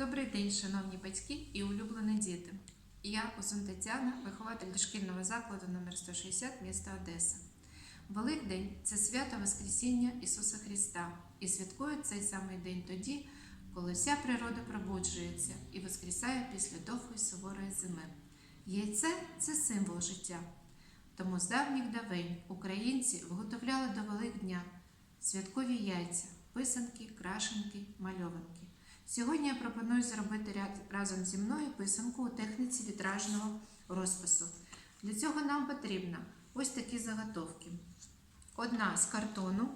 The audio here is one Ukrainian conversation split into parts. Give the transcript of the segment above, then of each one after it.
Добрий день, шановні батьки і улюблені діти. Я Озун Тетяна, вихователь дошкільного закладу номер 160 міста Одеса. Великдень це свято Воскресіння Ісуса Христа, і святкують цей самий день тоді, коли вся природа пробуджується і воскресає після довгої суворої зими. Яйце це символ життя. Тому з давніх давень українці виготовляли до Великдня святкові яйця, писанки, крашенки, мальованки. Сьогодні я пропоную зробити ряд разом зі мною писанку у техніці вітражного розпису. Для цього нам потрібно ось такі заготовки. Одна з картону,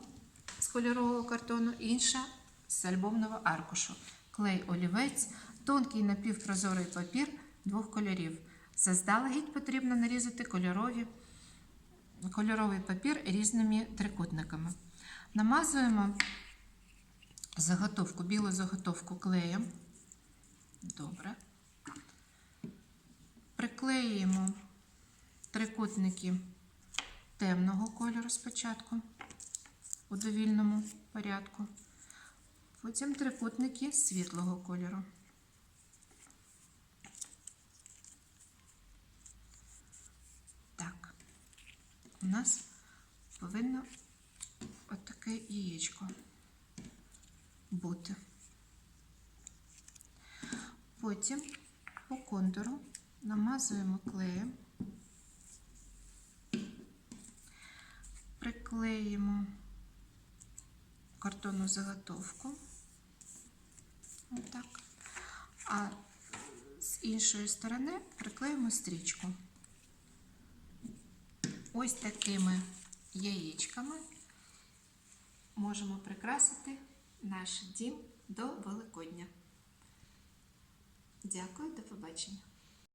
з кольорового картону, інша з альбомного аркушу. Клей олівець, тонкий напівпрозорий папір двох кольорів. Заздалегідь потрібно нарізати кольорові, кольоровий папір різними трикутниками. Намазуємо заготовку, білу заготовку клеєм. Добре. Приклеюємо трикутники темного кольору спочатку у довільному порядку. Потім трикутники світлого кольору. Так, у нас повинно отаке яєчко бути. Потім по контуру намазуємо клеєм, приклеїмо картонну заготовку. Отак. А з іншої сторони приклеїмо стрічку. Ось такими яєчками можемо прикрасити наш дім до Великодня. Дякую, до побачення.